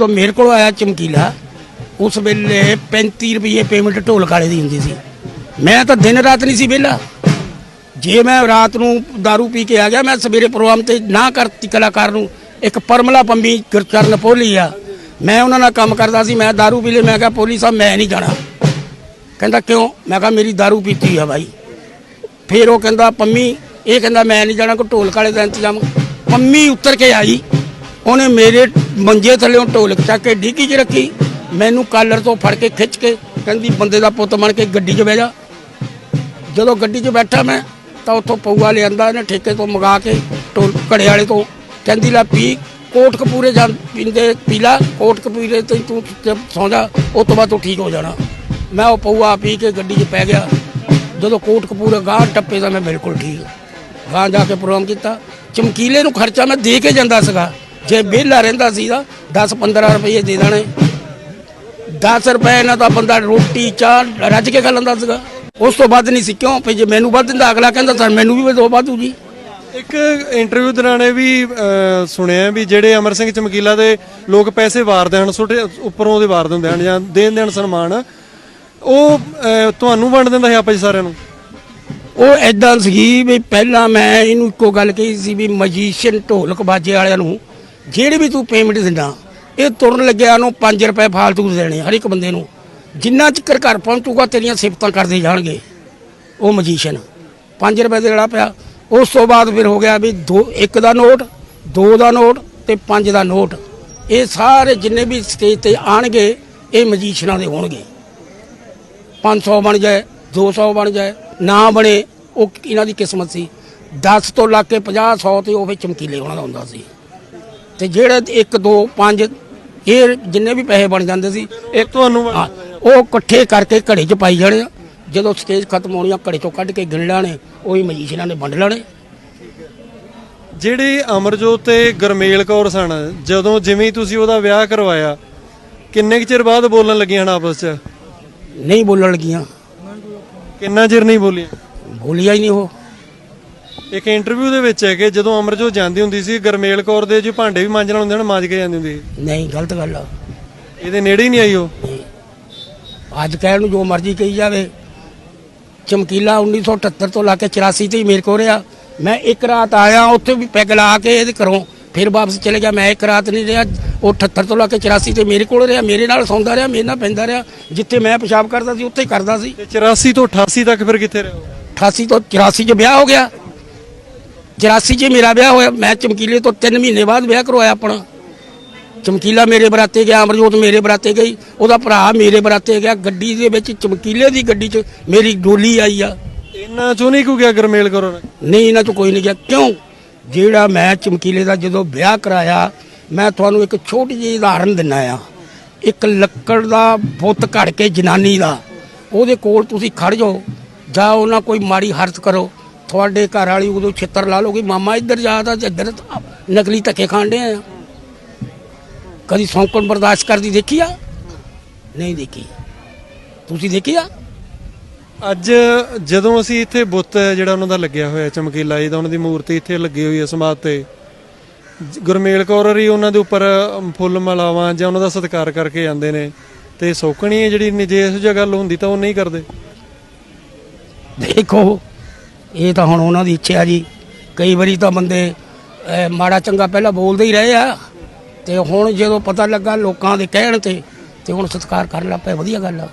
ਤੋਂ ਮੇਰੇ ਕੋਲ ਆਇਆ ਚਮਕੀਲਾ ਉਸ ਵੇਲੇ 35 ਰੁਪਏ ਪੇਮੈਂਟ ਢੋਲ ਕਾਲੇ ਦੀ ਹੁੰਦੀ ਸੀ ਮੈਂ ਤਾਂ ਦਿਨ ਰਾਤ ਨਹੀਂ ਸੀ ਵਿਹਲਾ ਜੇ ਮੈਂ ਰਾਤ ਨੂੰ दारू ਪੀ ਕੇ ਆ ਗਿਆ ਮੈਂ ਸਵੇਰੇ ਪ੍ਰੋਗਰਾਮ ਤੇ ਨਾ ਕਰਤੀ ਕਲਾਕਾਰ ਨੂੰ ਇੱਕ ਪਰਮਲਾ ਪੰਮੀ ਗੁਰਚਰਨ ਪੋਲੀ ਆ ਮੈਂ ਉਹਨਾਂ ਨਾਲ ਕੰਮ ਕਰਦਾ ਸੀ ਮੈਂ दारू ਪੀ ਲਈ ਮੈਂ ਕਿਹਾ ਪੋਲੀ ਸਾਹਿਬ ਮੈਂ ਨਹੀਂ ਜਾਣਾ ਕਹਿੰਦਾ ਕਿਉਂ ਮੈਂ ਕਿਹਾ ਮੇਰੀ दारू ਪੀਤੀ ਆ ਬਾਈ ਫਿਰ ਉਹ ਕਹਿੰਦਾ ਪੰਮੀ ਇਹ ਕਹਿੰਦਾ ਮੈਂ ਨਹੀਂ ਜਾਣਾ ਕੋ ਢੋਲ ਕਾਲੇ ਦਾ ਇੰਤਜ਼ਾਮ ਪੰਮੀ ਉੱਤਰ ਕੇ ਆਈ ਉਹਨੇ ਮੇਰੇ ਮੰਜੇ ਥੱਲੇੋਂ ਢੋਲਕ ਚੱਕ ਕੇ ਡੀਕੀ 'ਚ ਰੱਖੀ। ਮੈਨੂੰ ਕਾਲਰ ਤੋਂ ਫੜ ਕੇ ਖਿੱਚ ਕੇ ਕਹਿੰਦੀ, ਬੰਦੇ ਦਾ ਪੁੱਤ ਬਣ ਕੇ ਗੱਡੀ 'ਚ ਬਹਿ ਜਾ। ਜਦੋਂ ਗੱਡੀ 'ਚ ਬੈਠਾ ਮੈਂ, ਤਾਂ ਉੱਥੋਂ ਪਊਆ ਲਿਆਂਦਾ ਇਹਨੇ ਠੇਕੇ ਤੋਂ ਮੰਗਾ ਕੇ, ਢੋਲ ਘੜੇ ਵਾਲੇ ਤੋਂ। ਕਹਿੰਦੀ, ਲੈ ਪੀ, ਕੋਟ ਕਪੂਰੇ ਜਾਂ ਪੀਂਦੇ ਪੀਲਾ, ਕੋਟ ਕਪੂਰੇ ਤੇ ਤੂੰ ਸੌਂ ਜਾ ਉਸ ਤੋਂ ਬਾਅਦ ਤੂੰ ਠੀਕ ਹੋ ਜਾਣਾ। ਮੈਂ ਉਹ ਪਊਆ ਪੀ ਕੇ ਗੱਡੀ 'ਚ ਪੈ ਗਿਆ। ਜਦੋਂ ਕੋਟ ਕਪੂਰੇ ਗਾਂ ਟੱਪੇ ਤਾਂ ਮੈਂ ਬਿਲਕੁਲ ਠੀਕ। ਗਾਂ ਜਾ ਕੇ ਪ੍ਰੋਗਰਾਮ ਕੀਤਾ। ਚਮਕੀਲੇ ਨੂੰ ਖਰਚਾ ਮੈਂ ਦੇ ਕੇ ਜਾਂਦਾ ਸੀਗਾ। ਜੇ ਵਿਹਲਾ ਰਹਿੰਦਾ ਸੀ ਤਾਂ 10 15 ਰੁਪਏ ਦੇ ਦੇਣੇ। 10 ਰੁਪਏ ਨਾਲ ਤਾਂ ਬੰਦਾ ਰੋਟੀ ਚਾਹ ਰੱਜ ਕੇ ਖਾ ਲੈਂਦਾ ਸੀਗਾ। ਉਸ ਤੋਂ ਵੱਧ ਨਹੀਂ ਸੀ ਕਿਉਂ? ਭਈ ਜੇ ਮੈਨੂੰ ਵੱਧ ਦਿੰਦਾ ਅਗਲਾ ਕਹਿੰਦਾ ਸਰ ਮੈਨੂੰ ਵੀ ਦੋ ਵਾਧੂ ਜੀ। ਇੱਕ ਇੰਟਰਵਿਊ ਦੌਰਾਨ ਇਹ ਵੀ ਸੁਣਿਆ ਵੀ ਜਿਹੜੇ ਅਮਰ ਸਿੰਘ ਚਮਕੀਲਾ ਦੇ ਲੋਕ ਪੈਸੇ ਵਾਰਦੇ ਹਨ ਛੋਟੇ ਉੱਪਰੋਂ ਉਹਦੇ ਵਾਰ ਦਿੰਦੇ ਹਨ ਜਾਂ ਦੇਣ ਦੇਣ ਸਨਮਾਨ ਉਹ ਤੁਹਾਨੂੰ ਵੰਡ ਦਿੰਦਾ ਹੈ ਆਪਸ 'ਚ ਸਾਰਿਆਂ ਨੂੰ? ਉਹ ਐਦਾਂ ਸੀ ਵੀ ਪਹਿਲਾਂ ਮੈਂ ਇਹਨੂੰ ਇੱਕੋ ਗੱਲ ਕਹੀ ਸੀ ਵੀ ਮਜੀਸ਼ੀਅਨ ਢੋਲਕ ਬਾਜੇ ਵਾਲਿਆਂ ਨੂੰ ਜਿਹੜੀ ਵੀ ਤੂੰ ਪੇਮੈਂਟ ਦਿੰਦਾ, ਇਹ ਤੁਰਨ ਲੱਗਿਆ ਨੂੰ 5 ਰੁਪਏ ਫਾਲਤੂ ਦੇਣੇ ਹਰ ਇੱਕ ਬੰਦੇ ਨੂੰ। ਜਿੰਨਾ ਚਿਰ ਘਰ ਪਹੁੰਚੂਗਾ, ਤੇਰੀਆਂ ਸਿਫਤਾਂ ਕਰਦੇ ਜਾਣਗੇ। ਉਹ ਮਜੀਸ਼ੀਅਨ 5 ਰੁਪਏ ਦੇਣਾ ਪਿਆ। ਉਸ ਤੋਂ ਬਾਅਦ ਫਿਰ ਹੋ ਗਿਆ ਵੀ ਦੋ, ਇੱਕ ਦਾ ਨੋਟ, ਦੋ ਦਾ ਨੋਟ ਤੇ ਪੰਜ ਦਾ ਨੋਟ। ਇਹ ਸਾਰੇ ਜਿੰਨੇ ਵੀ ਸਟੇਜ ਤੇ ਆਣਗੇ, ਇਹ ਮਜੀਸ਼ੀਅਨਾਂ ਦੇ ਹੋਣਗੇ। 500 ਬਣ ਜਾਏ 200 ਬਣ ਜਾਏ, ਨਾ ਬਣੇ, ਉਹ ਇਹਨਾਂ ਦੀ ਕਿਸਮਤ ਸੀ। 10 ਤੋਂ ਲੱਗ ਕੇ 50 100 ਤੇ ਉਹ ਫਿਰ ਚਮਕੀਲੇ ਉਹਨਾਂ ਦਾ ਹੁੰਦਾ ਸੀ। ਤੇ ਜਿਹੜੇ 1 2 5 ਇਹ ਜਿੰਨੇ ਵੀ ਪੈਸੇ ਬਣ ਜਾਂਦੇ ਸੀ ਇਹ ਤੁਹਾਨੂੰ ਹਾਂ, ਉਹ ਇਕੱਠੇ ਕਰਕੇ ਘੜੇ 'ਚ ਪਾਈ ਜਾਣੇ ਆ। ਜਦੋਂ ਸਟੇਜ ਖਤਮ ਹੋਣੀ ਆ ਘੜੇ 'ਚੋਂ ਕੱਢ ਕੇ ਗਿਣ ਲੈਣੇ ਉਹੀ ਮਜੀਸ਼ੀਅਨਾਂ ਨੇ ਵੰਡ ਲੈਣੇ। ਜਿਹੜੇ ਅਮਰਜੋਤ ਤੇ ਗਰਮੇਲ ਕੌਰ ਸਨ ਜਦੋਂ ਜਿਵੇਂ ਹੀ ਤੁਸੀਂ ਉਹਦਾ ਵਿਆਹ ਕਰਵਾਇਆ ਕਿੰਨੇ ਕੁ ਚਿਰ ਬਾਅਦ ਬੋਲਣ ਲੱਗੀਆਂ ਹਨ ਆਪਸ 'ਚ? ਨਹੀਂ ਬੋਲਣ ਲੱਗੀਆਂ। ਕਿੰਨਾ ਚਿਰ ਨਹੀਂ ਬੋਲੀਆਂ? ਬੋਲੀਆਂ ਹੀ ਨਹੀਂ ਉਹ। ਇੱਕ ਇੰਟਰਵਿਊ ਦੇ ਵਿੱਚ ਹੈ ਕਿ ਜਦੋਂ ਅਮਰਜੋਤ ਜਾਂਦੀ ਹੁੰਦੀ ਸੀ ਗਰਮੇਲ ਕੌਰ ਦੇ ਜੋ ਭਾਂਡੇ ਵੀ ਮਾਂਜਣ ਹੁੰਦੇ ਹਨ ਮਾਂਜ ਕੇ ਜਾਂਦੀ ਹੁੰਦੀ ਸੀ। ਨਹੀਂ ਗਲਤ ਗੱਲ ਆ। ਇਹਦੇ ਨੇੜੇ ਹੀ ਨਹੀਂ ਆਈ ਉਹ? ਅੱਜ ਕਹਿਣ ਨੂੰ ਜੋ ਮਰਜ਼ੀ ਕਹੀ ਜਾਵੇ ਚਮਕੀਲਾ 1978 ਤੋਂ ਲਾ ਕੇ 84 ਤੇ ਮੇਰੇ ਕੋਲ ਰਿਹਾ। ਮੈਂ ਇੱਕ ਰਾਤ ਆਇਆ ਉੱਥੇ ਵੀ ਪੈਗ ਲਾ ਕੇ ਇਹਦੇ ਘਰੋਂ ਫਿਰ ਵਾਪਸ ਚਲੇ ਗਿਆ। ਮੈਂ ਇੱਕ ਰਾਤ ਨਹੀਂ ਰਿਹਾ ਉਹ 78 ਤੋਂ ਲਾ ਕੇ 84 ਤੇ ਮੇਰੇ ਕੋਲ ਰਿਹਾ ਮੇਰੇ ਨਾਲ ਸੌਂਦਾ ਰਿਹਾ ਮੇਰੇ ਨਾਲ ਪੈਂਦਾ ਰਿਹਾ ਜਿੱਥੇ ਮੈਂ ਪਿਸ਼ਾਬ ਕਰਦਾ ਸੀ ਉੱਥੇ ਹੀ ਕਰਦਾ ਸੀ। ਤੇ 84 ਤੋਂ 88 ਤੱਕ ਫਿਰ ਕਿੱਥੇ ਰਹੇ ਹੋ 88 ਤੋਂ 84 ਚ ਵਿਆਹ ਹੋ ਗਿਆ। 84 ਚ ਮੇਰਾ ਵਿਆਹ ਹੋਇਆ ਮੈਂ ਚਮਕੀਲੇ ਤੋਂ 3 ਮਹੀਨੇ ਬਾਅਦ ਵਿਆਹ ਕਰਵਾਇਆ ਆਪਣਾ। ਚਮਕੀਲਾ ਮੇਰੇ ਬਰਾਤੇ ਗਿਆ ਅਮਰਜੋਤ ਮੇਰੇ ਬਰਾਤੇ ਗਈ ਉਹਦਾ ਭਰਾ ਮੇਰੇ ਬਰਾਤੇ ਗਿਆ ਗੱਡੀ ਦੇ ਵਿੱਚ ਚਮਕੀਲੇ ਦੀ ਗੱਡੀ 'ਚ ਮੇਰੀ ਡੋਲੀ ਆਈ ਆ। ਇੰਨਾ ਚੋਂ ਨਹੀਂ ਕਿਉਂ ਗਿਆ ਗਰਮੇਲ ਕੌਰ ਨਹੀਂ ਇਹਨਾਂ 'ਚ ਕੋਈ ਨਹੀਂ ਗਿਆ। ਕਿਉਂ? ਜਿਹੜਾ ਮੈਂ ਚਮਕੀਲੇ ਦਾ ਜਦੋਂ ਵਿਆਹ ਕਰਾਇਆ ਮੈਂ ਤੁਹਾਨੂੰ ਇੱਕ ਛੋਟੀ ਜਿਹੀ ਉਦਾਹਰਨ ਦਿੰਨਾ ਆ। ਇੱਕ ਲੱਕੜ ਦਾ ਬੁੱਤ ਘੜ ਕੇ ਜਨਾਨੀ ਦਾ ਉਹਦੇ ਕੋਲ ਤੁਸੀਂ ਖੜ ਜਾਓ ਜਾਂ ਉਹਨਾਂ ਕੋਈ ਮਾੜੀ ਹਰਤ ਕਰੋ। ਤੁਹਾਡੇ ਘਰ ਵਾਲੀ ਉਦੋਂ ਛਿੱਤਰ ਲਾ ਲੋਗੀ ਮਾਮਾ ਇੱਧਰ ਜਾ ਤਾਂ ਇੱਧਰ ਨਕਲੀ ਧੱਕੇ ਖਾਂਦੇ ਆ। ਕਦੀ ਸੌਂਕਣ ਬਰਦਾਸ਼ਤ ਕਰਦੀ ਦੇਖੀ ਆ? ਨਹੀਂ ਦੇਖੀ। ਤੁਸੀਂ ਦੇਖੀ ਆ? ਅੱਜ ਜਦੋਂ ਅਸੀਂ ਇੱਥੇ ਬੁੱਤ ਜਿਹੜਾ ਉਹਨਾਂ ਦਾ ਲੱਗਿਆ ਹੋਇਆ ਚਮਕੀਲਾ ਜੀ ਦਾ ਉਹਨਾਂ ਦੀ ਮੂਰਤੀ ਇੱਥੇ ਲੱਗੀ ਹੋਈ ਹੈ ਸਮਾਧ ਤੇ। ਗੁਰਮੇਲ ਕੌਰ ਹਰੀ ਉਹਨਾਂ ਦੇ ਉੱਪਰ ਫੁੱਲ ਮਲਾਵਾਂ ਜਾਂ ਉਹਨਾਂ ਦਾ ਸਤਿਕਾਰ ਕਰਕੇ ਜਾਂਦੇ ਨੇ। ਤੇ ਸੌਕਣੀ ਜਿਹੜੀ ਜੇ ਇਹੋ ਜਿਹੀ ਗੱਲ ਹੁੰਦੀ ਤਾਂ ਉਹ ਨਹੀਂ ਕਰਦੇ। ਦੇਖੋ ਇਹ ਤਾਂ ਹੁਣ ਉਹਨਾਂ ਦੀ ਇੱਛਾ ਜੀ। ਕਈ ਵਾਰੀ ਤਾਂ ਬੰਦੇ ਮਾੜਾ ਚੰਗਾ ਪਹਿਲਾਂ ਬੋਲਦੇ ਹੀ ਰਹੇ ਆ। ਤੇ ਹੁਣ ਜਦੋਂ ਪਤਾ ਲੱਗਾ ਲੋਕਾਂ ਦੇ ਕਹਿਣ ਤੇ ਤੇ ਹੁਣ ਸਤਿਕਾਰ ਕਰਨ ਲੱਗ ਪਏ। ਵਧੀਆ ਗੱਲ ਆ।